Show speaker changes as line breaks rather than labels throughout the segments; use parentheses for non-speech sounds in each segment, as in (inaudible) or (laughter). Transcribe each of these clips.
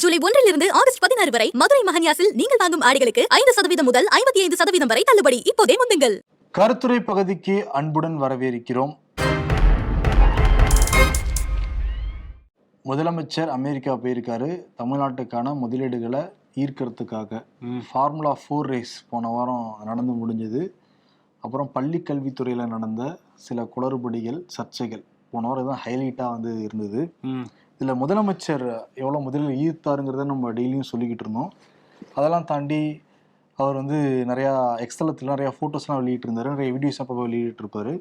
ஜூலை ஒன்றிலிருந்து ஆகஸ்ட் பதினாறு வரை மதுரை மகன்யாசில் நீங்கள் வாங்கும் ஆடைகளுக்கு ஐந்து சதவீதம் முதல் ஐம்பத்தி ஐந்து சதவீதம் வரை தள்ளுபடி. இப்போதே முந்துங்கள்.
கருத்துரை பகுதிக்கு அன்புடன் வரவேற்கிறோம். முதலமைச்சர் அமெரிக்கா போயிருக்காரு. தமிழ்நாட்டுக்கான முதலீடுகளை ஈர்க்கறதுக்காக. ஃபார்முலா ஃபோர் ரேஸ் போன வாரம் நடந்து முடிஞ்சது. அப்புறம் பள்ளி கல்வித்துறையில் நடந்த சில குளறுபடிகள் சர்ச்சைகள் போன வாரம் தான் ஹைலைட்டாக வந்து இருந்தது. இதில் முதலமைச்சர் எவ்வளோ முதலில் ஈர்த்தாருங்கிறத நம்ம டெய்லியும் சொல்லிக்கிட்டு இருந்தோம். அதெல்லாம் தாண்டி அவர் வந்து நிறையா எக்ஸ்தலத்தில் நிறையா ஃபோட்டோஸ்லாம் வெளியிட்டு இருந்தார் நிறைய வீடியோஸ் அப்போ வெளியிட்டு இருப்பாரு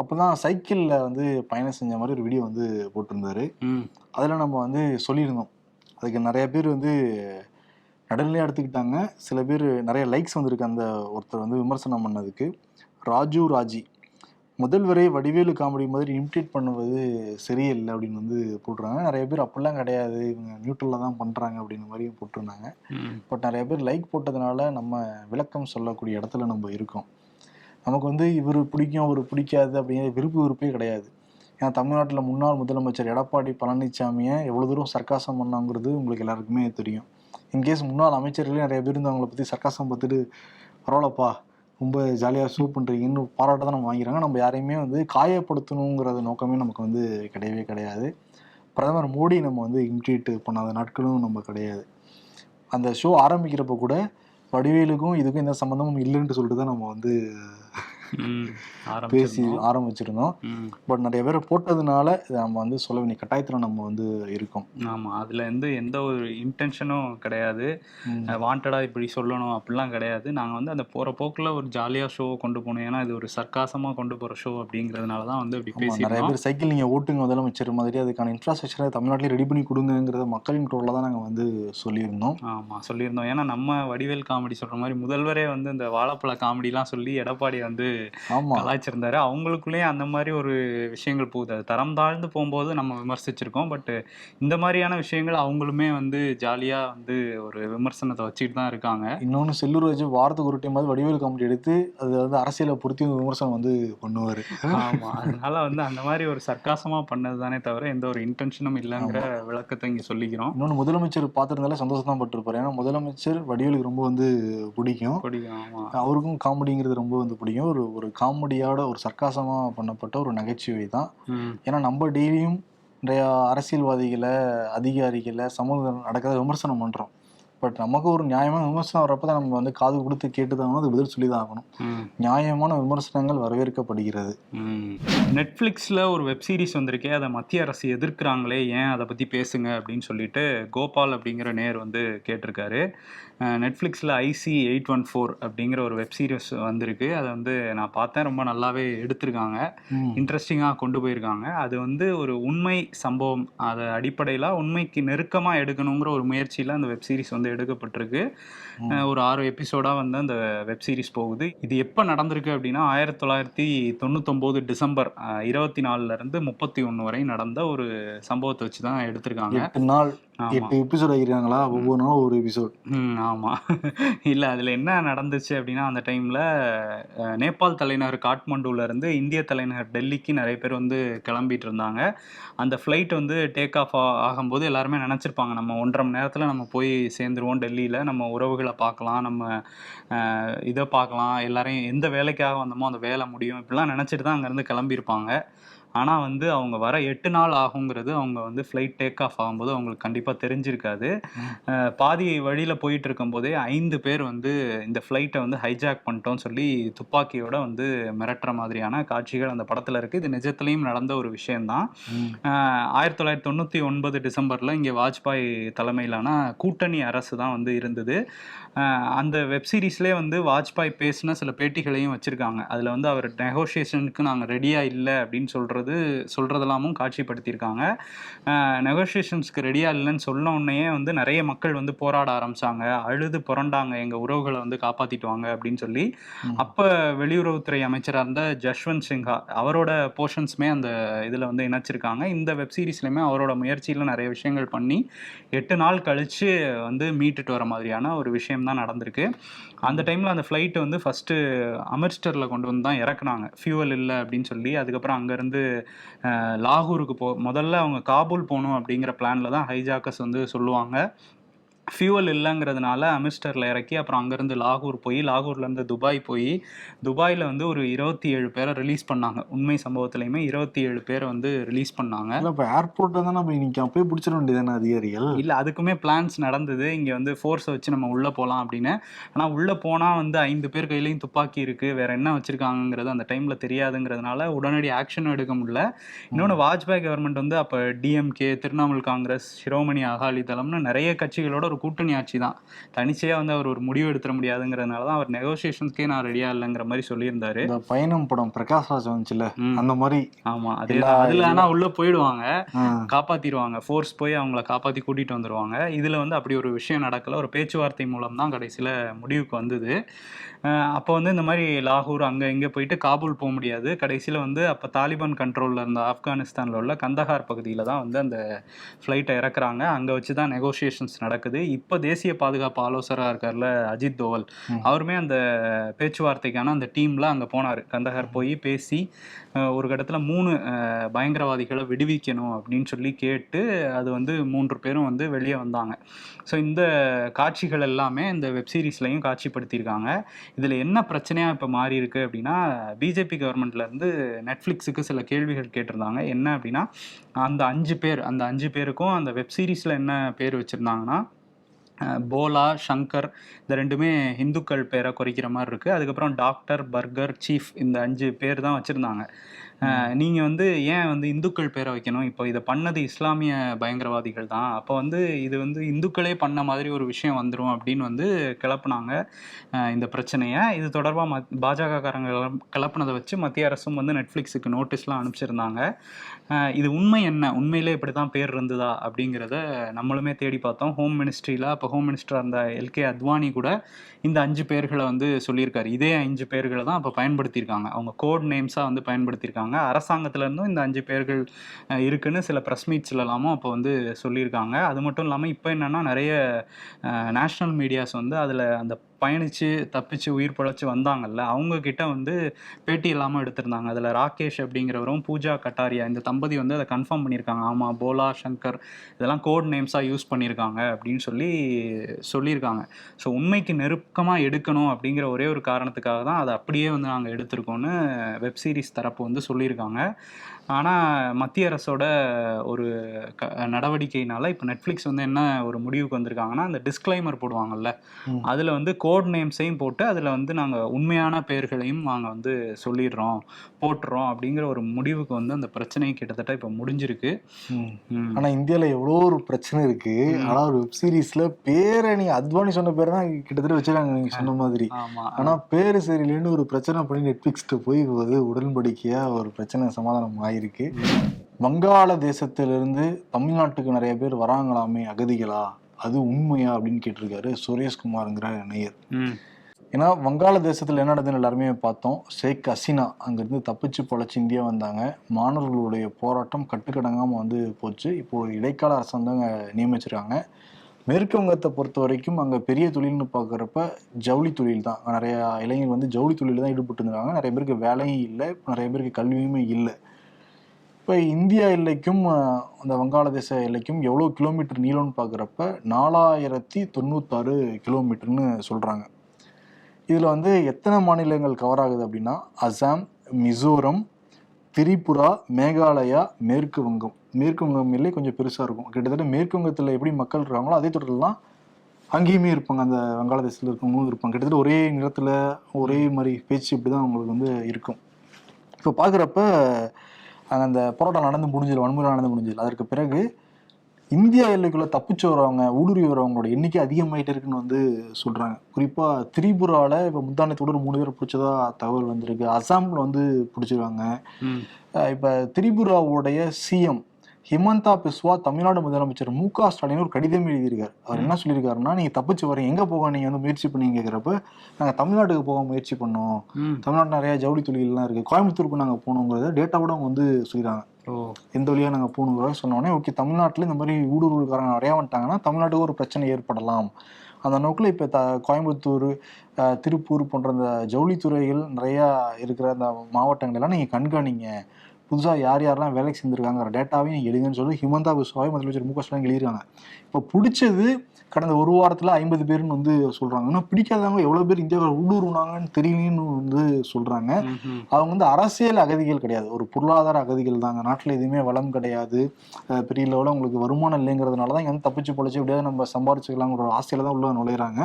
அப்போ தான் சைக்கிளில் வந்து பயணம் செஞ்ச மாதிரி ஒரு வீடியோ வந்து போட்டிருந்தாரு. அதில் நம்ம வந்து சொல்லியிருந்தோம். அதுக்கு நிறைய பேர் வந்து நடுநிலையாக எடுத்துக்கிட்டாங்க. சில பேர் நிறைய லைக்ஸ் வந்திருக்கு அந்த ஒருத்தர் வந்து விமர்சனம் பண்ணதுக்கு. ராஜு ராஜி. முதல்வரை வடிவேலு காமெடி மாதிரி இமிட்டேட் பண்ணுவது சரியில்லை அப்படின்னு வந்து போட்டுருக்காங்க. நிறைய பேர் அப்படிலாம் கிடையாது. இவங்க நியூட்ரலில் தான் பண்ணுறாங்க அப்படின்ற மாதிரியும் போட்டிருந்தாங்க. பட் நிறைய பேர் லைக் போட்டதுனால நம்ம விளக்கம் சொல்லக்கூடிய இடத்துல நம்ம இருக்கோம். நமக்கு வந்து இவர் பிடிக்கும் அவர் பிடிக்காது அப்படிங்கிற விருப்பு விருப்பே கிடையாது. ஏன்னா தமிழ்நாட்டில் முன்னாள் முதலமைச்சர் எடப்பாடி பழனிசாமியை எவ்வளோ தூரம் சர்க்காசம் பண்ணாங்கிறது உங்களுக்கு எல்லாருக்குமே தெரியும். இன்கேஸ் முன்னாள் அமைச்சர்களே நிறைய பேர் அவங்கள பற்றி சர்க்காசம் பார்த்துட்டு பரவாயில்லப்பா ரொம்ப ஜாலியாக ஷூ பண்ணுறீங்கன்னு பாராட்ட தான் நம்ம வாங்கிறாங்க நம்ம யாரையுமே வந்து காயப்படுத்தணுங்கிறது நோக்கமே நமக்கு வந்து கிடையவே கிடையாது. பிரதமர் மோடி நம்ம வந்து இமிட்டேட் பண்ணாத நாட்களும் நம்ம கிடையாது. அந்த ஷோ ஆரம்பிக்கிறப்ப கூட வடிவேலுக்கும் இதுக்கும் எந்த சம்மந்தமும் இல்லைன்ட்டு சொல்லிட்டு தான் நம்ம வந்து பேசி ஆரம்பிச்சிருந்தோம். பட் நிறைய பேர் போட்டதுனால நம்ம வந்து சொல்ல வேண்டிய கட்டாயத்தில் நம்ம வந்து இருக்கோம்.
ஆமா அதுல இருந்து எந்த ஒரு இன்டென்ஷனும் கிடையாது.
ம்.
வாண்டடா இப்படி சொல்லணும் அப்படிலாம் கிடையாது. நாங்க வந்து அந்த போற போக்குல ஒரு ஜாலியா ஷோ கொண்டு போனோம். ஏன்னா இது ஒரு சர்க்காசமா கொண்டு போற ஷோ அப்படிங்கறதுனால தான் வந்து இப்படி
ஆமா, நிறைய பேர் சைக்கிள் நீங்கள் ஓட்டுங்க முதலமைச்சர் மாதிரி அதுக்கான இன்ஃப்ராஸ்ட்ரக்சரை தமிழ்நாட்டிலே ரெடி பண்ணி கொடுங்கிறத மக்களின் குரலில் தான் நாங்கள் வந்து சொல்லியிருந்தோம்.
ஆமா சொல்லியிருந்தோம். ஏன்னா நம்ம வடிவேல் காமெடி சொல்ற மாதிரி முதல்வரே வந்து இந்த வாழைப்பழ காமெடிலாம் சொல்லி எடப்பாடி வந்து
ஆமாம்
கலாய்ச்சிருந்தாரு. அவங்களுக்குள்ளேயே அந்த மாதிரி ஒரு விஷயங்கள் போகுது. அது தரம் தாழ்ந்து போகும்போது நம்ம விமர்சிச்சிருக்கோம். பட் இந்த மாதிரியான விஷயங்கள் அவங்களுமே வந்து ஜாலியா வந்து ஒரு விமர்சனத்தை வச்சுட்டு தான் இருக்காங்க.
இன்னொன்று செல்லூர் வச்சு வாரத்துக்கு ஒரு டைம் வடிவேல் காமெடி எடுத்து அது வந்து அரசியலை பொருத்தி விமர்சனம் வந்து பண்ணுவார்.
ஆமா. அதனால வந்து அந்த மாதிரி ஒரு சர்க்காசமா பண்ணது தானே தவிர எந்த ஒரு இன்டென்ஷனும் இல்லைங்கிற விளக்கத்தை இங்க சொல்லிக்கிறோம்.
இன்னொன்று முதலமைச்சர் பார்த்துருந்தாலே சந்தோஷம் தான் பட்டிருப்பாரு. ஏன்னா முதலமைச்சர் வடிவேலுக்கு ரொம்ப வந்து பிடிக்கும்.
பிடிக்கும். ஆமா.
அவருக்கும் காமெடிங்கிறது ரொம்ப வந்து பிடிக்கும். ஒரு ஒரு காமெடியோட ஒரு சர்க்காசமாக பண்ணப்பட்ட ஒரு நகைச்சுவை தான். ஏன்னா நம்ம டெய்லியும் நிறைய அரசியல்வாதிகளை அதிகாரிகளை சமூகம் நடக்கிறத விமர்சனம் பண்ணுறோம் பட் நமக்கு ஒரு நியாயமான விமர்சனம் வரப்போ தான் நம்ம வந்து காது கொடுத்து கேட்டு தான் அது பதில் சொல்லி தான் ஆகணும் நியாயமான விமர்சனங்கள் வரவேற்கப்படுகிறது.
நெட்ஃப்ளிக்ஸில் ஒரு வெப் சீரிஸ் வந்திருக்கே அதை மத்திய அரசு எதிர்க்கிறாங்களே ஏன் அதை பற்றி பேசுங்க அப்படின்னு சொல்லிட்டு கோபால் அப்படிங்கிற நேர் வந்து கேட்டிருக்காரு. நெட்ஃப்ளிக்ஸில் ஐசி எயிட் ஒன் ஃபோர் அப்படிங்கிற ஒரு வெப் சீரிஸ் வந்திருக்கு. அதை வந்து நான் பார்த்தேன். ரொம்ப நல்லாவே எடுத்திருக்காங்க. இன்ட்ரெஸ்டிங்காக கொண்டு போயிருக்காங்க. அது வந்து ஒரு உண்மை சம்பவம். அதை அடிப்படையில் உண்மைக்கு நெருக்கமாக எடுக்கணுங்கிற ஒரு முயற்சியில் அந்த வெப் சீரிஸ் வந்து எடுக்கப்பட்டிருக்கு. ஒரு ஆறு எபிசோடாக வந்து அந்த வெப் சீரிஸ் போகுது. இது எப்போ நடந்திருக்கு அப்படின்னா ஆயிரத்தி தொள்ளாயிரத்தி தொண்ணூத்தொம்போது டிசம்பர் இருபத்தி இருந்து முப்பத்தி ஒன்று வரை நடந்த ஒரு சம்பவத்தை வச்சு தான் எடுத்திருக்காங்க
நாள் எட்டு எபிசோட் ஆகிருக்காங்களா ஒவ்வொரு நாளும் ஒரு எபிசோட்
ம் ஆமாம் (laughs) இல்லை அதில் என்ன நடந்துச்சு அப்படின்னா அந்த டைமில் நேபாள் தலைநகர் காட்மண்டுல இருந்து இந்திய தலைநகர் டெல்லிக்கு நிறைய பேர் வந்து கிளம்பிட்டு இருந்தாங்க. அந்த ஃப்ளைட் வந்து டேக் ஆஃப் ஆகும்போது எல்லாருமே நினச்சிருப்பாங்க நம்ம ஒன்றரை மணி நேரத்தில் நம்ம போய் சேர்ந்துருவோம் டெல்லியில் நம்ம உறவுகளை பார்க்கலாம் நம்ம இதை பார்க்கலாம் எல்லாரையும் எந்த வேலைக்காக வந்தோமோ அந்த வேலை முடியும் இப்படிலாம் நினச்சிட்டு தான் அங்கேருந்து கிளம்பியிருப்பாங்க. ஆனால் வந்து அவங்க வர எட்டு நாள் ஆகுங்கிறது அவங்க வந்து ஃப்ளைட் டேக் ஆஃப் ஆகும்போது அவங்களுக்கு கண்டிப்பாக தெரிஞ்சிருக்காது. பாதி வழியில் போயிட்டு இருக்கும்போதே ஐந்து பேர் வந்து இந்த ஃப்ளைட்டை வந்து ஹைஜாக் பண்ணிட்டோம்னு சொல்லி துப்பாக்கியோட வந்து மிரட்டுற மாதிரியான காட்சிகள் அந்த படத்தில் இருக்குது இது நிஜத்துலேயும் நடந்த ஒரு விஷயம்தான். ஆயிரத்தி தொள்ளாயிரத்தி தொண்ணூற்றி ஒன்பது டிசம்பரில் இங்கே வாஜ்பாய் தலைமையிலான கூட்டணி அரசு தான் வந்து இருந்தது. அந்த வெப் சீரிஸ்லேயே வந்து வாஜ்பாய் பேசின சில பேட்டிகளையும் வச்சுருக்காங்க. அதில் வந்து அவர் நெகோஷியேஷனுக்கு நாங்கள் ரெடியாக இல்லை அப்படின்னு சொல்கிறது சொல்கிறதெல்லாமும் காட்சிப்படுத்தியிருக்காங்க. நெகோஷியேஷன்ஸ்க்கு ரெடியாக இல்லைன்னு சொன்ன உடனேயே வந்து நிறைய மக்கள் வந்து போராட ஆரம்பிச்சாங்க. அழுது புரண்டாங்க எங்கள் உறவுகளை வந்து காப்பாற்றிட்டு வாங்க அப்படின்னு சொல்லி. அப்போ வெளியுறவுத்துறை அமைச்சராக இருந்த ஜஷ்வந்த் சின்ஹா அவரோட போர்ஷன்ஸுமே அந்த இதில் வந்து இணைச்சிருக்காங்க. இந்த வெப் சீரிஸ்லையுமே அவரோட முயற்சியில் நிறைய விஷயங்கள் பண்ணி எட்டு நாள் கழித்து வந்து மீட்டுட்டு வர மாதிரியான ஒரு விஷயம் தான் நடந்திருக்கு. அந்த டைமில் அந்த ஃப்ளைட்டை வந்து ஃபஸ்ட்டு அமிர்ஸ்டரில் கொண்டு வந்து தான் இறக்குனாங்க. ஃபியூவல் இல்லை அப்படின்னு சொல்லி அதுக்கப்புறம் அங்கேருந்து லாகூருக்கு போ முதல்ல அவங்க காபூல் போகணும் அப்படிங்கிற பிளானில் தான் ஹைஜாக்கர்ஸ் வந்து சொல்லுவாங்க. ஃபியூவல் இல்லைங்கிறதுனால அமிஸ்டரில் இறக்கி அப்புறம் அங்கேருந்து லாகூர் போய் லாகூர்லேருந்து துபாய் போய் துபாயில் வந்து ஒரு இருபத்தி ஏழு பேரை ரிலீஸ் பண்ணாங்க. உண்மை சம்பவத்துலையுமே இருபத்தி ஏழு பேரை வந்து ரிலீஸ் பண்ணாங்க.
இல்ல இப்ப ஏர்போர்ட்ல தானே போய் நிக்க போய் பிடிச்சிட வேண்டியதானே அதிகாரிகள்?
இல்லை அதுக்குமே பிளான்ஸ் நடந்தது. இங்கே வந்து ஃபோர்ஸை வச்சு நம்ம உள்ளே போகலாம் அப்படின்னு. ஆனால் உள்ளே போனால் வந்து ஐந்து பேர் கையிலையும் துப்பாக்கி இருக்குது வேற என்ன வச்சுருக்காங்கிறது அந்த டைமில் தெரியாதுங்கிறதுனால உடனடி ஆக்ஷனும் எடுக்க முடியல. இன்னொன்று வாஜ்பாய் கவர்மெண்ட் வந்து அப்போ டிஎம்கே திரிணாமுல் காங்கிரஸ் சிரோமணி அகாலி தளம்னு நிறைய கட்சிகளோட ஒரு கூட்டணி ஆட்சி தான். தனிச்சையாக வந்து அவர் ஒரு முடிவு எடுத்துட முடியாதுங்கிறதுனால தான் அவர் நெகோசியேஷன்ஸ்க்கே நான் ரெடியாக இல்லைங்கிற மாதிரி சொல்லியிருந்தாரு.
இந்த பயணம் படம் பிரகாஷ் ராஜ் வந்துச்சுல. அந்த மாதிரி
ஆமாம் அதே அதில் ஆனால் உள்ளே போயிடுவாங்க
ஆ,
காப்பாத்திடுவாங்க ஃபோர்ஸ் போய் அவங்கள காப்பாற்றி கூட்டிகிட்டு வந்துடுவாங்க இதில் வந்து அப்படி ஒரு விஷயம் நடக்கல ஒரு பேச்சுவார்த்தை மூலம் தான் கடைசியில் முடிவுக்கு வந்தது. அப்போ வந்து இந்த மாதிரி லாகூர் அங்கே இங்கே போயிட்டு காபூல் போக முடியாது. கடைசியில் வந்து அப்போ தாலிபான் கண்ட்ரோலில் இருந்த ஆப்கானிஸ்தானில் உள்ள கந்தஹார் பகுதியில் தான் வந்து அந்த ஃப்ளைட்டை இறக்குறாங்க. அங்கே வச்சு தான் நெகோசியேஷன்ஸ் நடக்குது. இப்போ தேசிய பாதுகாப்பு ஆலோசகராக இருக்கார்ல அஜித் தோவல். அவருமே அந்த பேச்சுவார்த்தைக்கான அந்த டீமில் அங்கே போனார். கந்தஹார் போய் பேசி ஒரு கட்டத்தில் மூணு பயங்கரவாதிகளை விடுவிக்கணும் அப்படின்னு சொல்லி கேட்டு அது வந்து மூன்று பேரும் வந்து வெளியே வந்தாங்க. ஸோ இந்த காட்சிகள் எல்லாமே இந்த வெப் சீரிஸ்லையும் காட்சிப்படுத்தியிருக்காங்க. இதில் என்ன பிரச்சனையாக இப்போ மாறி இருக்கு அப்படின்னா பிஜேபி கவர்மெண்ட்லேருந்து நெட்ஃப்ளிக்ஸுக்கு சில கேள்விகள் கேட்டிருந்தாங்க. என்ன அப்படின்னா அந்த அஞ்சு பேர் அந்த அஞ்சு பேருக்கும் அந்த வெப் சீரிஸில் என்ன பேர் வச்சுருந்தாங்கன்னா போலா ஷங்கர் இந்த ரெண்டுமே இந்துக்கள் பேரை குறிக்கிற மாதிரி இருக்குது அதுக்கப்புறம் டாக்டர் பர்கர் சீஃப் இந்த அஞ்சு பேர் தான் வச்சுருந்தாங்க. நீங்கள் வந்து ஏன் வந்து இந்துக்கள் பேரை வைக்கணும்? இப்போ இதை பண்ணது இஸ்லாமிய பயங்கரவாதிகள் தான். அப்போ வந்து இது வந்து இந்துக்களே பண்ண மாதிரி ஒரு விஷயம் வந்துடும் அப்படின்னு வந்து கிளப்புனாங்க இந்த பிரச்சனையை. இது தொடர்பாக மத் பாஜகக்காரங்க கிளப்புனதை வச்சு மத்திய அரசும் வந்து நெட்ஃப்ளிக்ஸுக்கு நோட்டீஸ்லாம் அனுப்பிச்சிருந்தாங்க. இது உண்மை என்ன? உண்மையிலே இப்படி தான் பேர் இருந்ததா? அப்படிங்கிறத நம்மளுமே தேடி பார்த்தோம். ஹோம் மினிஸ்ட்ரியில் அப்போ ஹோம் மினிஸ்டர் அந்த எல்கே அத்வானி கூட இந்த அஞ்சு பேர்களை வந்து சொல்லியிருக்காரு. இதே அஞ்சு பேர்களை தான் அப்போ பயன்படுத்தியிருக்காங்க. அவங்க கோட் நேம்ஸாக வந்து பயன்படுத்தியிருக்காங்க. அரசாங்கத்திலேருந்தும் இந்த அஞ்சு பேர்கள் இருக்குன்னு சில ப்ரெஸ் மீட்ஸ்லலாமும் அப்போ வந்து சொல்லியிருக்காங்க. அது மட்டும் இல்லாமல் இப்போ என்னென்னா நிறைய நேஷ்னல் மீடியாஸ் வந்து அதில் அந்த பயணித்து தப்பிச்சு உயிர் பழச்சி வந்தாங்கல்ல அவங்கக்கிட்ட வந்து பேட்டி இல்லாமல் எடுத்திருந்தாங்க. அதில் ராகேஷ் அப்படிங்கிறவரும் பூஜா கட்டாரியா இந்த தம்பதி வந்து அதை கன்ஃபார்ம் பண்ணியிருக்காங்க. ஆமாம் போலா சங்கர் இதெல்லாம் கோட் நேம்ஸாக யூஸ் பண்ணியிருக்காங்க அப்படின்னு சொல்லி சொல்லியிருக்காங்க. ஸோ உண்மைக்கு நெருக்கமாக எடுக்கணும் அப்படிங்கிற ஒரே ஒரு காரணத்துக்காக தான் அதை அப்படியே வந்து நாங்கள் எடுத்திருக்கோன்னு வெப்சீரிஸ் தரப்பு வந்து சொல்லியிருக்காங்க. ஆனால் மத்திய அரசோட ஒரு க நடவடிக்கையினால இப்போ நெட்ஃப்ளிக்ஸ் வந்து என்ன ஒரு முடிவுக்கு வந்திருக்காங்கன்னா அந்த டிஸ்க்ளைமர் போடுவாங்கல்ல. அதில் வந்து கோட் நேம்ஸையும் போட்டு அதில் வந்து நாங்கள் உண்மையான பெயர்களையும் நாங்கள் வந்து சொல்லிடுறோம் போட்டுறோம் அப்படிங்கிற ஒரு முடிவுக்கு வந்து அந்த பிரச்சனை கிட்டத்தட்ட இப்போ முடிஞ்சிருக்கு
ம்.
ம்.
ஆனா இந்தியால எவ்வளோ ஒரு பிரச்சனை இருக்கு
ம்.
ஆனா ஒரு வெப் சீரிஸ்ல பேரை நீங்க அத்வானி சொன்ன பேர் தான் கிட்டத்தட்ட வச்சிருக்காங்க நீங்க சொன்ன மாதிரி
ஆமா
ஆனா பேரு சரியில்லைன்னு ஒரு பிரச்சனை பண்ணி நெட்ஃபிளிக்ஸ்ட்டு போய் வந்து உடன்படிக்கையா ஒரு பிரச்சனை சமாதானம் ஆயிருக்கு வங்காள தேசத்திலிருந்து தமிழ்நாட்டுக்கு நிறைய பேர் வராங்களாமே அகதிகளா? அது உண்மையா அப்படின்னு கேட்டிருக்காரு சுரேஷ்குமாருங்கிற நேயர் ஏன்னா வங்காள தேசத்தில் என்ன நடந்ததுன்னு எல்லாருமே பார்த்தோம். ஷேக் ஹசீனா அங்கேருந்து தப்பிச்சு பொழைச்சி இந்தியா வந்தாங்க. மாணவர்களுடைய போராட்டம் கட்டுக்கடங்காமல் வந்து போச்சு. இப்போ இடைக்கால அரசாங்கம் நியமிச்சிருக்காங்க. மேற்கு வங்கத்தை பொறுத்த வரைக்கும் அங்கே பெரிய தொழில்னு பார்க்குறப்ப ஜவுளி தொழில் தான். நிறைய இளைஞர் வந்து ஜவுளி தொழில் தான் ஈடுபட்டு இருந்தாங்க நிறைய பேருக்கு வேலையும் இல்லை. நிறைய பேருக்கு கல்வியுமே இல்லை. இப்போ இந்தியா எல்லைக்கும் அந்த வங்காளதேச எல்லைக்கும் எவ்வளோ கிலோமீட்டர் நீளம்னு பார்க்குறப்ப நாலாயிரத்தி தொண்ணூத்தாறு கிலோமீட்டர்னு சொல்கிறாங்க இதில் வந்து எத்தனை மாநிலங்கள் கவர் ஆகுது அப்படின்னா அசாம் மிசோரம் திரிபுரா மேகாலயா மேற்கு வங்கம். மேற்கு வங்கம் எல்லை கொஞ்சம் பெருசாக இருக்கும். கிட்டத்தட்ட மேற்கு வங்கத்தில் எப்படி மக்கள் இருக்காங்களோ அதே தொடர்லாம் அங்கேயுமே இருப்பாங்க. அந்த வங்காளதேசத்தில் இருக்கவங்களும் இருப்பாங்க. கிட்டத்தட்ட ஒரே நிலத்தில் ஒரே மாதிரி பேச்சு இப்படி தான் அவங்களுக்கு வந்து இருக்கும். இப்போ பார்க்குறப்ப அந்த போராட்டம் நடந்து முடிஞ்சது வன்முறை நடந்து முடிஞ்சது அதற்கு பிறகு இந்தியா எல்லைக்குள்ள தப்பிச்சு வரவங்க ஊடுருவி வரவங்களோட எண்ணிக்கை அதிகமாயிட்டே இருக்குன்னு வந்து சொல்றாங்க. குறிப்பா திரிபுரால இப்ப முந்தானத்தோட மூணு பேர் பிடிச்சதா தகவல் வந்திருக்கு. அசாம்ல வந்து அஹ் இப்ப திரிபுராவுடைய சிஎம் ஹிமந்தா பிஸ்வா தமிழ்நாடு முதலமைச்சர் மு க ஸ்டாலின் ஒரு கடிதம் எழுதியிருக்காரு. அவர் என்ன சொல்லியிருக்காருன்னா நீங்க தப்பிச்சு வரீங்க. எங்க போக நீங்க வந்து முயற்சி பண்ணீங்க கேட்குறப்ப நாங்க தமிழ்நாட்டுக்கு போக முயற்சி பண்ணோம்.
ம்.
தமிழ்நாட்டு நிறைய ஜவுளி தொழில்கள்லாம் இருக்கு. கோயம்புத்தூருக்கு நாங்க போகணுங்கிறத டேட்டாவோட அவங்க வந்து சொல்லிடுறாங்க
ஓ.
எந்த வழியாக நாங்கள் போகணுங்கிற சொன்னோடனே ஓகே தமிழ்நாட்டில் இந்த மாதிரி ஊடுருவல்காரங்க நிறையா வந்துட்டாங்கன்னா தமிழ்நாட்டுக்கு ஒரு பிரச்சனை ஏற்படலாம். அந்த நோக்கில் இப்போ த கோயம்புத்தூர் திருப்பூர் போன்ற இந்த ஜவுளித்துறைகள் நிறையா இருக்கிற அந்த மாவட்டங்களெல்லாம் நீங்கள் கண்காணிங்க. புதுசாக யார் யாரெல்லாம் வேலைக்கு செஞ்சுருக்காங்கிற டேட்டாவையும் எடுங்கன்னு சொல்லி ஹிமந்தா பிஸ்வாவை முதலமைச்சர் மு க ஸ்டாலின் எழுதியிருக்காங்க. இப்போ பிடிச்சது கடந்த ஒரு வாரத்தில் ஐம்பது பேர்னு வந்து சொல்கிறாங்க இன்னும் பிடிக்காதவங்க எவ்வளோ பேர் இந்தியாவில் உள்ளூர்னாங்கன்னு தெரியலன்னு வந்து சொல்கிறாங்க. அவங்க வந்து அரசியல் அகதிகள் கிடையாது. ஒரு பொருளாதார அகதிகள் தாங்க. நாட்டில் எதுவுமே வளம் கிடையாது. பெரிய லெவலில் உங்களுக்கு வருமானம் இல்லைங்கிறதுனால தான் இங்க வந்து தப்பிச்சு பொழைச்சி எப்படியாவது நம்ம சம்பாரிச்சுக்கலாங்கிற ஆசையில தான் உள்ள நுழையிறாங்க.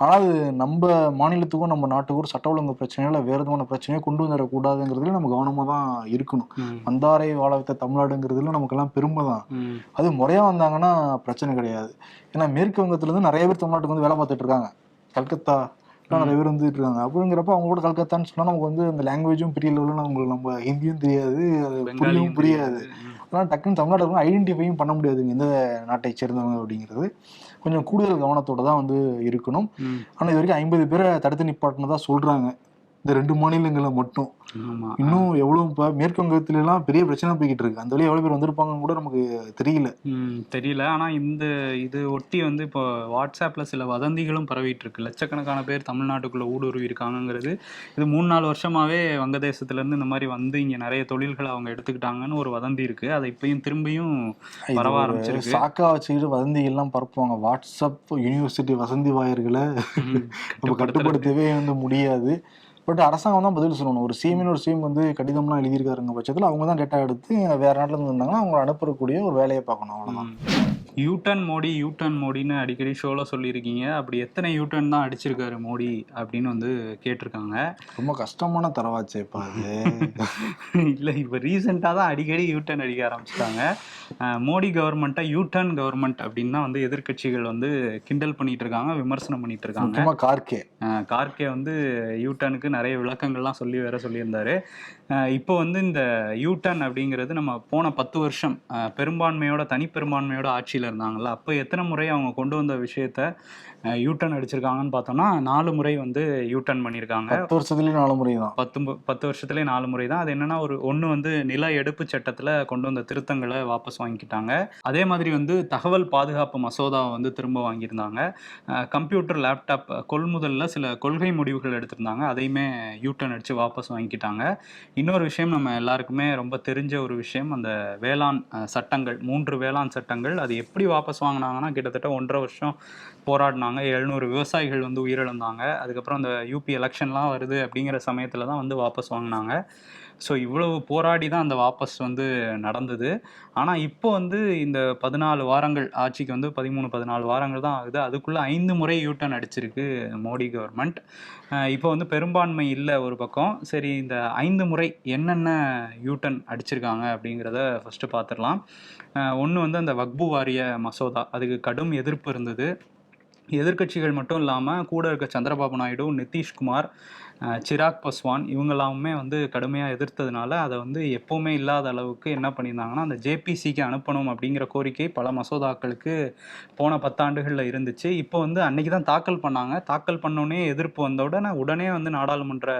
ஆனால் அது நம்ம மாநிலத்துக்கும் நம்ம நாட்டுக்கும் ஒரு சட்ட ஒழுங்கு பிரச்சனையோ இல்லை வேறு விதமான பிரச்சனையோ கொண்டு வந்துடக்கூடாதுங்கிறதுல நம்ம கவனமாக தான் இருக்கணும். வந்தாரை வாழ வைத்த தமிழ்நாடுங்கிறதுல நமக்கெல்லாம் பெருமை தான். அது முறையாக வந்தாங்கன்னா பிரச்சனை கிடையாது ஏன்னா மேற்கு வங்கத்துலேருந்து நிறைய பேர் தமிழ்நாட்டுக்கு வந்து வேலை பார்த்துட்டு இருக்காங்க கல்கத்தா எல்லாம் நிறைய பேர் வந்துட்டு இருக்காங்க. அப்படிங்கிறப்ப அவங்க கூட கல்கத்தான்னு சொன்னா நமக்கு வந்து அந்த லாங்குவேஜும் பெரிய லெவலில் உங்களுக்கு நம்ம ஹிந்தியும் தெரியாது புரியவும் புரியாது. அதனால் டக்குன்னு தமிழ்நாட்டுக்கு ஐடென்டிஃபையும் பண்ண முடியாதுங்க. எந்த நாட்டை சேர்ந்தவங்க அப்படிங்கிறது. கொஞ்சம் கூடுதல் கவனத்தோட தான் வந்து இருக்கணும். ஆனால் இது வரைக்கும் ஐம்பது பேரை தடுத்து நிப்பாட்டினதா சொல்றாங்க. இந்த ரெண்டு மாநிலங்களில் மட்டும். இன்னும் எவ்வளவு இப்போ மேற்கு வங்கத்துல எல்லாம் பெரிய பிரச்சனை போய்கிட்டு இருக்கு. அந்த வழியா எவ்வளவு பேர் வந்திருப்பாங்கன்னு கூட நமக்கு தெரியல.
ம், தெரியல. ஆனா இந்த இது ஒட்டி வந்து இப்போ வாட்ஸ்அப்ல சில வதந்திகளும் பரவிட்டு இருக்கு. லட்சக்கணக்கான பேர் தமிழ்நாட்டுக்குள்ள ஊடுருவி இருக்காங்கங்கிறது. இது மூணு நாலு வருஷமாவே வங்கதேசத்துல இருந்து இந்த மாதிரி வந்து இங்க நிறைய தொழில்களை அவங்க எடுத்துக்கிட்டாங்கன்னு ஒரு வதந்தி இருக்கு. அதை இப்பயும் திரும்பியும் பரவ ஆரம்பிச்சிருக்கு.
சாக்கா வச்சுக்கிட்டு வதந்திகள்லாம் பரப்புவாங்க. வாட்ஸ்அப் யூனிவர்சிட்டி வசந்தி வாயர்களை நம்ம கட்டுப்படுத்தவே வந்து முடியாது. பட் அரசாங்கம் தான் பதில் சொல்லணும். ஒரு சிஎம்னு ஒரு சிஎம் வந்து கடிதம்லாம் எழுதியிருக்காருங்க பட்சத்தில் அவங்க தான் டேட்டா எடுத்து வேற நாட்டில் இருந்து இருந்தாங்கன்னா அவங்க அனுப்பக்கூடிய ஒரு வேலையை பார்க்கணும் அவ்வளோதான்
யூட்டன் மோடி யூட்டன் மோடின்னு அடிக்கடி ஷோல சொல்லியிருக்கீங்க. அப்படி எத்தனை யூட்டன் தான் அடிச்சிருக்காரு மோடி அப்படின்னு வந்து கேட்டிருக்காங்க.
ரொம்ப கஷ்டமான தரவாச்சேப்பா அது.
இல்லை இப்போ ரீசெண்டாக தான் அடிக்கடி யூட்டன் அடிக்க ஆரம்பிச்சிட்டாங்க. மோடி கவர்மெண்ட்டை யூட்டன் கவர்மெண்ட் அப்படின்னு தான் வந்து எதிர்க்கட்சிகள் வந்து கிண்டல் பண்ணிட்டு இருக்காங்க விமர்சனம் பண்ணிட்டு இருக்காங்க
கார்கே
கார்கே வந்து யூட்டனுக்கு நிறைய விளக்கங்கள்லாம் சொல்லி வேற சொல்லியிருந்தாரு. இப்போ வந்து இந்த யூட்டன் அப்படிங்கிறது நம்ம போன பத்து வருஷம் பெரும்பான்மையோட தனிப்பெரும்பான்மையோட ஆட்சியில் இருந்தாங்கல்ல அப்போ எத்தனை முறை அவங்க கொண்டு வந்த விஷயத்த யூட்டன் அடிச்சிருக்காங்கன்னு பார்த்தோம்னா நாலு முறை வந்து யூட்டன் பண்ணியிருக்காங்க
பத்து வருஷத்துலேயும் நாலு முறை தான்.
பத்து பத்து வருஷத்துலேயே நாலு முறை தான். அது என்னன்னா ஒரு ஒன்று வந்து நில எடுப்பு சட்டத்தில் கொண்டு வந்த திருத்தங்களை வாபஸ் வாங்கிக்கிட்டாங்க. அதே மாதிரி வந்து தகவல் பாதுகாப்பு மசோதாவை வந்து திரும்ப வாங்கியிருந்தாங்க. கம்ப்யூட்டர் லேப்டாப் கொள்முதலில் சில கொள்கை முடிவுகள் எடுத்திருந்தாங்க. அதையுமே யூட்டன் அடித்து வாபஸ் வாங்கிக்கிட்டாங்க. இன்னொரு விஷயம் நம்ம எல்லாருக்குமே ரொம்ப தெரிஞ்ச ஒரு விஷயம். அந்த வேளாண் சட்டங்கள் மூன்று வேளாண் சட்டங்கள் அது எப்படி எப்படி வாபஸ் வாங்கினாங்கன்னா கிட்டத்தட்ட ஒன்றரை வருஷம் போராடினாங்க. எழுநூறு விவசாயிகள் வந்து உயிரிழந்தாங்க. அதுக்கப்புறம் அந்த யூபி எலெக்ஷன்லாம் வருது அப்படிங்கிற சமயத்தில் தான் வந்து வாபஸ் வாங்கினாங்க. ஸோ இவ்வளவு போராடி தான் அந்த வாபஸ் வந்து நடந்தது. ஆனால் இப்போ வந்து இந்த பதினாலு வாரங்கள் ஆட்சிக்கு வந்து பதிமூணு பதினாலு வாரங்கள் தான் ஆகுது. அதுக்குள்ளே ஐந்து முறை யூட்டன் அடிச்சிருக்கு மோடி கவர்மெண்ட் இப்போ வந்து பெரும்பான்மை இல்லை ஒரு பக்கம். சரி இந்த ஐந்து முறை என்னென்ன யூட்டன் அடிச்சிருக்காங்க அப்படிங்கிறத ஃபஸ்ட்டு பார்த்துடலாம் ஒன்று வந்து அந்த வக்பு வாரிய மசோதா. அதுக்கு கடும் எதிர்ப்பு இருந்தது. எதிர்க்கட்சிகள் மட்டும் இல்லாமல் கூட இருக்க சந்திரபாபு நாயுடு நிதிஷ்குமார் சிராக் பஸ்வான் இவங்கெல்லாமே வந்து கடுமையாக எதிர்த்ததுனால அதை வந்து எப்போவுமே இல்லாத அளவுக்கு என்ன பண்ணியிருந்தாங்கன்னா அந்த ஜேபிசிக்கு அனுப்பணும் அப்படிங்கிற கோரிக்கை பல மசோதாக்களுக்கு போன பத்தாண்டுகளில் இருந்துச்சு. இப்போ வந்து அன்றைக்கி தான் தாக்கல் பண்ணாங்க. தாக்கல் பண்ணோடனே எதிர்ப்பு வந்த உடனே உடனே வந்து நாடாளுமன்ற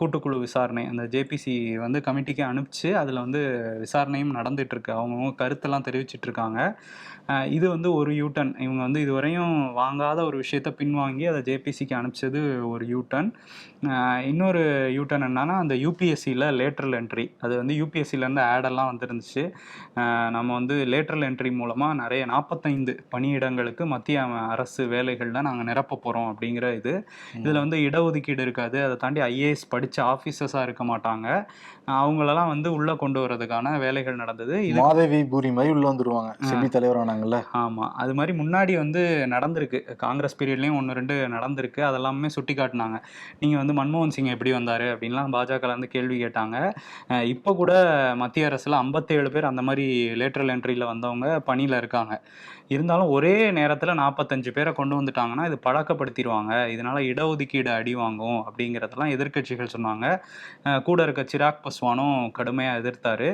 கூட்டுக்குழு விசாரணை அந்த ஜேபிசி வந்து கமிட்டிக்கு அனுப்பிச்சு அதில் வந்து விசாரணையும் நடந்துகிட்ருக்கு அவங்கவுங்க கருத்தெல்லாம் தெரிவிச்சிட்டு இருக்காங்க. இது வந்து ஒரு யூட்டன் இவங்க வந்து இதுவரையும் வாங்காத ஒரு விஷயத்த பின்வாங்கி அதை ஜேபிசிக்கு அனுப்பிச்சது ஒரு யூட்டன் இன்னொரு யூட்டன் என்னன்னா அந்த யூபிஎஸ்சியில் லேட்ரல் என்ட்ரி அது வந்து யூபிஎஸ்சிலேருந்து ஆடெல்லாம் வந்துருந்துச்சு. நம்ம வந்து லேட்ரல் என்ட்ரி மூலமாக நிறைய நாற்பத்தைந்து பணியிடங்களுக்கு மத்திய அரசு வேலைகளில் நாங்கள் நிரப்ப போகிறோம் அப்படிங்கிற இது. இதில் வந்து இடஒதுக்கீடு இருக்காது. அதை தாண்டி ஐஏஎஸ் படித்த ஆஃபீஸர்ஸாக இருக்க மாட்டாங்க. அவங்களெல்லாம் வந்து உள்ளே கொண்டு வர்றதுக்கான வேலைகள் நடந்தது.
மாதவி பூரி மாதிரி உள்ள வந்துருவாங்க. செபி தலைவரானாங்கல்ல
ஆமாம் அது மாதிரி முன்னாடி வந்து நடந்திருக்கு. காங்கிரஸ் பீரியட்லேயும் ஒன்று ரெண்டு நடந்திருக்கு. அதெல்லாமே சுட்டி காட்டினாங்க. நீங்கள் வந்து மன்மோகன் சிங் எப்படி வந்தார் அப்படின்லாம் பாஜக வந்து கேள்வி கேட்டாங்க. இப்போ கூட மத்திய அரசில் ஐம்பத்தேழு பேர் அந்த மாதிரி லேட்டரல் என்ட்ரியில் வந்தவங்க பணியில் இருக்காங்க. இருந்தாலும் ஒரே நேரத்தில் நாற்பத்தஞ்சு பேரை கொண்டு வந்துட்டாங்கன்னா இது பழக்கப்படுத்திடுவாங்க இதனால் இடஒதுக்கீடு அடி வாங்கும் அப்படிங்கிறதெல்லாம் எதிர்க்கட்சிகள் சொன்னாங்க. கூட இருக்க சிராக் பஸ்வானும் கடுமையாக எதிர்த்தார்.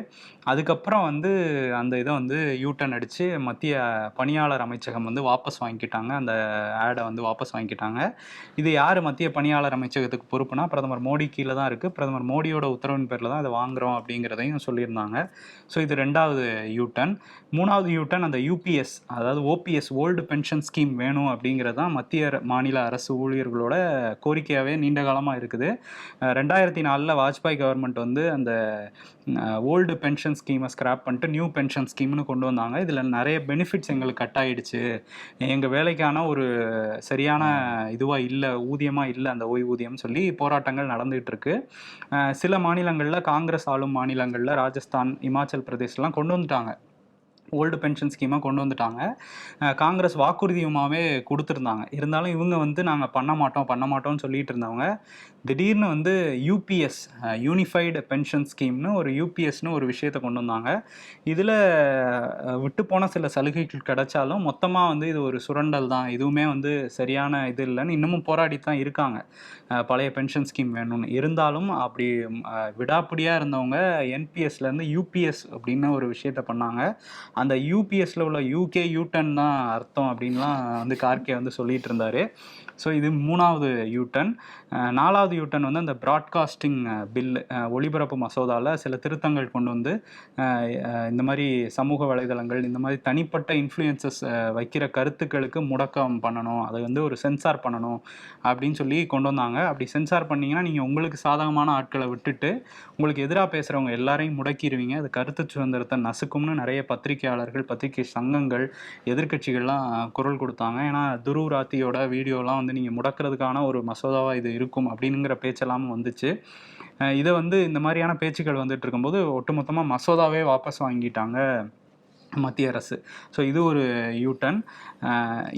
அதுக்கப்புறம் வந்து அந்த இதை வந்து யூட்டன் அடித்து மத்திய பணியாளர் அமைச்சகம் வந்து வாபஸ் வாங்கிக்கிட்டாங்க. அந்த ஆடை வந்து வாபஸ் வாங்கிக்கிட்டாங்க. இது யார் மத்திய பணியாளர் அமைச்சகத்துக்கு பொறுப்புனா பிரதமர் மோடி கீழே தான் இருக்குது பிரதமர் மோடியோட உத்தரவின் பேரில் தான் அதை வாங்குகிறோம் அப்படிங்கிறதையும் சொல்லியிருந்தாங்க. ஸோ இது ரெண்டாவது யூட்டன் மூணாவது யூட்டன் அந்த யூபிஎஸ் அதாவது ஓபிஎஸ் ஓல்டு பென்ஷன் ஸ்கீம் வேணும் அப்படிங்கிறது தான் மத்திய அர- மாநில அரசு ஊழியர்களோட கோரிக்கையாகவே நீண்ட காலமாக இருக்குது. ரெண்டாயிரத்தி நாலில் வாஜ்பாய் கவர்மெண்ட் வந்து அந்த ஓல்டு பென்ஷன் ஸ்கீமை ஸ்கிராப் பண்ணிட்டு நியூ பென்ஷன் ஸ்கீம்னு கொண்டு வந்தாங்க. இதில் நிறைய பெனிஃபிட்ஸ் எங்களுக்கு கட் ஆயிடுச்சு. எங்கள் வேலைக்கான ஒரு சரியான இதுவாக இல்லை ஊதியமாக இல்லை அந்த ஓய்வூதியம் சொல்லி போராட்டங்கள் நடந்துகிட்டு இருக்கு. சில மாநிலங்களில் காங்கிரஸ் ஆளும் மாநிலங்களில் ராஜஸ்தான் இமாச்சல் பிரதேஷ்லாம் கொண்டு வந்துட்டாங்க. ஓல்டு பென்ஷன் ஸ்கீமாக கொண்டு வந்துட்டாங்க. காங்கிரஸ் வாக்குறுதியுமாவே கொடுத்துருந்தாங்க. இருந்தாலும் இவங்க வந்து நாங்கள் பண்ண மாட்டோம் பண்ண மாட்டோம்னு சொல்லிட்டு இருந்தவங்க திடீர்னு வந்து யூபிஎஸ் யூனிஃபைடு பென்ஷன் ஸ்கீம்னு ஒரு யூபிஎஸ்னு ஒரு விஷயத்தை கொண்டு வந்தாங்க. இதில் விட்டு போன சில சலுகைகள் கிடைச்சாலும் மொத்தமாக வந்து இது ஒரு சுரண்டல் தான். இதுவுமே வந்து சரியான இது இல்லைன்னு இன்னமும் போராடி தான் இருக்காங்க. பழைய பென்ஷன் ஸ்கீம் வேணும்னு. இருந்தாலும் அப்படி விடாப்பிடியாக இருந்தவங்க என்பிஎஸ்லேருந்து யூபிஎஸ் அப்படின்னு ஒரு விஷயத்த பண்ணாங்க. அந்த யூபிஎஸ்ல உள்ள யூகே யூட்டன் தான் அர்த்தம் அப்படின்லாம் வந்து கார்கே வந்து சொல்லிட்டு இருந்தாரு. ஸோ இது மூணாவது யூட்டன் நாலாவது யூட்டன் வந்து அந்த ப்ராட்காஸ்டிங் பில் ஒளிபரப்பு மசோதாவில் சில திருத்தங்கள் கொண்டு வந்து இந்த மாதிரி சமூக வலைதளங்கள் இந்த மாதிரி தனிப்பட்ட இன்ஃப்ளூயன்சஸ் வைக்கிற கருத்துக்களுக்கு முடக்கம் பண்ணணும் அதை வந்து ஒரு சென்சார் பண்ணணும் அப்படின்னு சொல்லி கொண்டு வந்தாங்க. அப்படி சென்சார் பண்ணிங்கன்னா நீங்கள் உங்களுக்கு சாதகமான ஆட்களை விட்டுட்டு உங்களுக்கு எதிராக பேசுகிறவங்க எல்லாரையும் முடக்கிடுவீங்க அது கருத்து சுதந்திரத்தை நசுக்கும்னு நிறைய பத்திரிகையாளர்கள் பத்திரிகை சங்கங்கள் எதிர்க்கட்சிகள்லாம் குரல் கொடுத்தாங்க. ஏன்னா துருவராத்தியோட வீடியோலாம் வந்து நீங்கள் முடக்கிறதுக்கான ஒரு மசோதாவாக இது இருக்கும் அப்படிங்கிற பேச்செல்லாம் வந்துச்சு. இதை வந்து இந்த மாதிரியான பேச்சுக்கள் வந்துட்டு இருக்கும்போது ஒட்டுமொத்தமாக மசோதாவே வாபஸ் வாங்கிட்டாங்க. மத்திய அரசு. ஸோ இது ஒரு யூட்டன்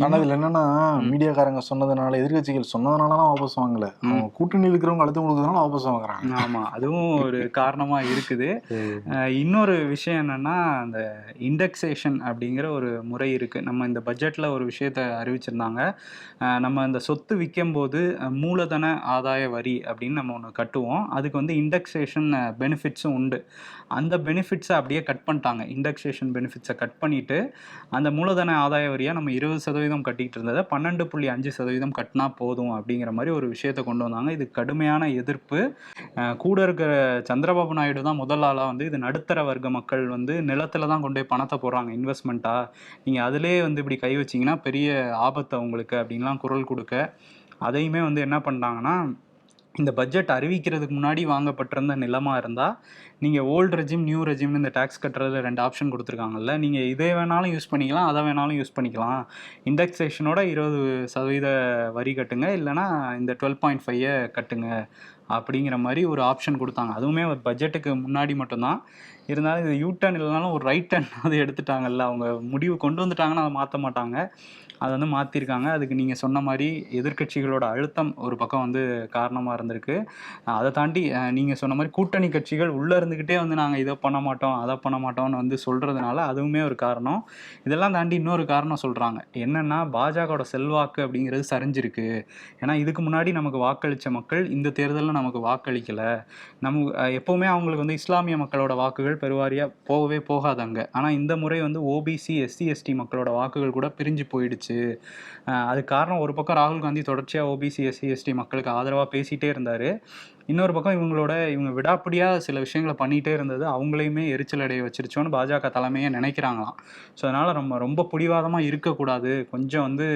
ஆனா இதுல என்னன்னா மீடியாக்காரங்க சொன்னதுனால எதிர்க்கட்சிகள் சொன்னதுனால வாபஸ் வாங்கல. அவங்க கூட்டணி இருக்கிறவங்க அழுத்தம் கொடுக்கறதுனால வாபஸ் வாங்குறாங்க.
ஆமாம் அதுவும் ஒரு (laughs) காரணமாக இருக்குது. இன்னொரு விஷயம் என்னன்னா அந்த இண்டெக்ஸேஷன் அப்படிங்கிற ஒரு முறை இருக்கு. நம்ம இந்த பட்ஜெட்ல ஒரு விஷயத்த அறிவிச்சிருந்தாங்க. நம்ம இந்த சொத்து விற்கும் போது மூலதன ஆதாய வரி அப்படின்னு நம்ம ஒன்று கட்டுவோம். அதுக்கு வந்து இண்டெக்ஸேஷன் பெனிஃபிட்ஸும் உண்டு. அந்த பெனிஃபிட்ஸை அப்படியே கட் பண்ணிட்டாங்க. இண்டெக்ஸேஷன் பெனிஃபிட்ஸை கட் பண்ணிட்டு அந்த மூலதன ஆதாய வரியாக நம்ம இருபது சதவீதம் கட்டிட்டு இருந்ததை பன்னெண்டு புள்ளி அஞ்சு சதவீதம் கட்டினா போதும் அப்படிங்கிற மாதிரி ஒரு விஷயத்தை கொண்டு வந்தாங்க. இது கடுமையான எதிர்ப்பு. கூட இருக்கிற சந்திரபாபு நாயுடு தான் முதல் ஆளாக வந்து இது நடுத்தர வர்க்க மக்கள் வந்து நிலத்துல தான் கொண்டு போய் பணத்தை போடுறாங்க இன்வெஸ்ட்மெண்ட்டாக நீங்கள் அதிலே வந்து இப்படி கை வச்சீங்கன்னா பெரிய ஆபத்து அவங்களுக்கு அப்படின்லாம் குரல் கொடுக்க. அதையுமே வந்து என்ன பண்ணிட்டாங்கன்னா இந்த பட்ஜெட் அறிவிக்கிறதுக்கு முன்னாடி வாங்கப்பட்டிருந்த நிலமாக இருந்தால் நீங்கள் ஓல்டு ரெஜிம் நியூ ரெஜிம்னு இந்த டேக்ஸ் கட்டுறதுல ரெண்டு ஆப்ஷன் கொடுத்துருக்காங்கல்ல. நீங்கள் இதே வேணாலும் யூஸ் பண்ணிக்கலாம் அதை வேணாலும் யூஸ் பண்ணிக்கலாம். இண்டெக்ஸேஷனோட இருபது சதவீத வரி கட்டுங்க. இல்லைனா இந்த டுவெல் பாயிண்ட் ஃபைவை கட்டுங்க. அப்படிங்கிற மாதிரி ஒரு ஆப்ஷன் கொடுத்தாங்க. அதுவுமே ஒரு பட்ஜெட்டுக்கு முன்னாடி மட்டும்தான். இருந்தாலும் இது யூ டர்ன் இல்லைனாலும் ஒரு ரைட் டர்ன் அது எடுத்துட்டாங்கல்ல. அவங்க முடிவு கொண்டு வந்துட்டாங்கன்னா அதை மாற்ற மாட்டாங்க. அதை வந்து மாற்றிருக்காங்க அதுக்கு நீங்கள் சொன்ன மாதிரி எதிர்கட்சிகளோட அழுத்தம் ஒரு பக்கம் வந்து காரணமாக இருந்திருக்கு. அதை தாண்டி நீங்கள் சொன்ன மாதிரி கூட்டணி கட்சிகள் உள்ளே இருந்துக்கிட்டே வந்து நாங்கள் இதை பண்ண மாட்டோம் அதை பண்ண மாட்டோம்னு வந்து சொல்கிறதுனால அதுவுமே ஒரு காரணம். இதெல்லாம் தாண்டி இன்னொரு காரணம் சொல்கிறாங்க என்னென்னா பாஜகவோட செல்வாக்கு அப்படிங்கிறது சரிஞ்சிருக்கு. ஏன்னா இதுக்கு முன்னாடி நமக்கு வாக்களித்த மக்கள் இந்த தேர்தலில் நமக்கு வாக்களிக்கலை. நம்ம எப்போவுமே அவங்களுக்கு வந்து இஸ்லாமிய மக்களோட வாக்குகள் பெருவாரியாக போகவே போகாதாங்க ஆனால் இந்த முறை வந்து ஓபிசி எஸ்சி எஸ்டி மக்களோட வாக்குகள் கூட பிரிஞ்சு போயிடுச்சு. அஹ், அதுக்கு காரணம் ஒரு பக்கம் ராகுல் காந்தி தொடர்ச்சியாக ஓபிசி எஸ்சி எஸ்டி மக்களுக்கு ஆதரவாக பேசிகிட்டே இருந்தார். இன்னொரு பக்கம் இவங்களோட இவங்க விடாப்பிடியாக சில விஷயங்களை பண்ணிகிட்டே இருந்தது அவங்களையுமே எரிச்சல் அடைய வச்சிருச்சோன்னு பாஜக தலைமையே நினைக்கிறாங்களாம். ஸோ அதனால் ரொம்ப ரொம்ப பிடிவாதமாக இருக்கக்கூடாது. கொஞ்சம் வந்து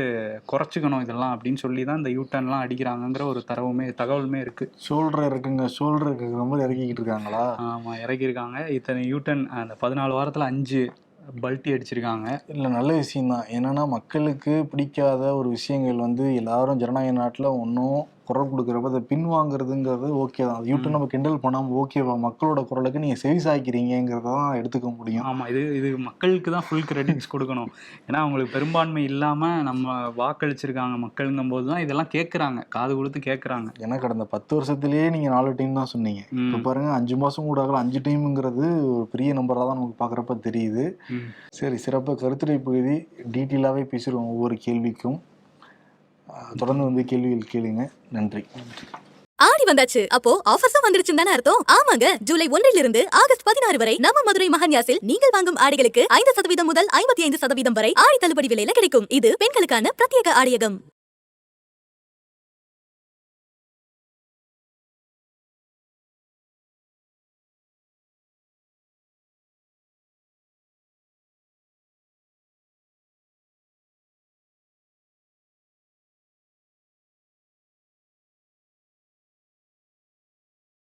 குறைச்சிக்கணும் இதெல்லாம் அப்படின்னு சொல்லி தான் இந்த யூட்டர்ன்லாம் அடிக்கிறாங்கங்கிற ஒரு தரவுமே தகவலுமே இருக்குது
ஷோல்டர் இருக்குங்க. ஷோல்டர் இருக்குங்கிற மாதிரி இறக்கிக்கிட்டு இருக்காங்களா?
ஆமாம் இறக்கியிருக்காங்க. இத்தனை யூட்டன் அந்த பதினாலு வாரத்தில் அஞ்சு. பல்ட்டி அடிச்சிருக்காங்க.
இல்லை நல்ல விஷயம்தான். என்னன்னா மக்களுக்கு பிடிக்காத ஒரு விஷயங்கள் வந்து எல்லாரும் ஜனநாயக நாட்டில் ஒன்றும் குரல் கொடுக்குறப்ப அதை பின்வாங்குறதுங்கிறது ஓகே தான். யூடியூப் நம்ம கிண்டல் பண்ணாமல் ஓகேவா மக்களோட குரலுக்கு நீங்கள் செவி சாய்க்கிறீங்கிறத தான் எடுத்துக்க முடியும்.
ஆமாம் இது இது மக்களுக்கு தான் ஃபுல் கிரெடிட்ஸ் கொடுக்கணும். ஏன்னா அவங்களுக்கு பெரும்பான்மை இல்லாமல் நம்ம வாக்களிச்சிருக்காங்க மக்களுங்கும் போது தான் இதெல்லாம் கேட்குறாங்க காது கொடுத்து கேட்குறாங்க
ஏன்னா கடந்த பத்து வருஷத்துலேயே நீங்கள் நாலு டீம் தான் சொன்னீங்க. இப்போ பாருங்க அஞ்சு மாதம் கூட ஆகல. அஞ்சு டீமுங்கிறது ஒரு பெரிய நம்பராக தான் நமக்கு பார்க்குறப்ப தெரியுது. சரி சிறப்பாக கருத்துரை பகுதி டீட்டெயிலாகவே பேசிடுவோம் ஒவ்வொரு கேள்விக்கும். தொடர்ந்து வந்து கேள்விகள் கேளுங்க. நன்றி.
ஆடி வந்தாச்சு. அப்போ ஆஃபர்ஸும் வந்துருச்சுன்னு தானே அர்த்தம்? ஆமாங்க. ஜூலை ஒன்றில் இருந்து ஆகஸ்ட் பதினாறு வரை நம்ம மதுரை மகன்யாசில் நீங்கள் வாங்கும் ஆடைகளுக்கு ஐந்து சதவீதம் முதல் ஐம்பத்தி ஐந்து சதவீதம் வரை ஆடி தள்ளுபடி விலையில கிடைக்கும். இது பெண்களுக்கான பிரத்யேக ஆடியகம்.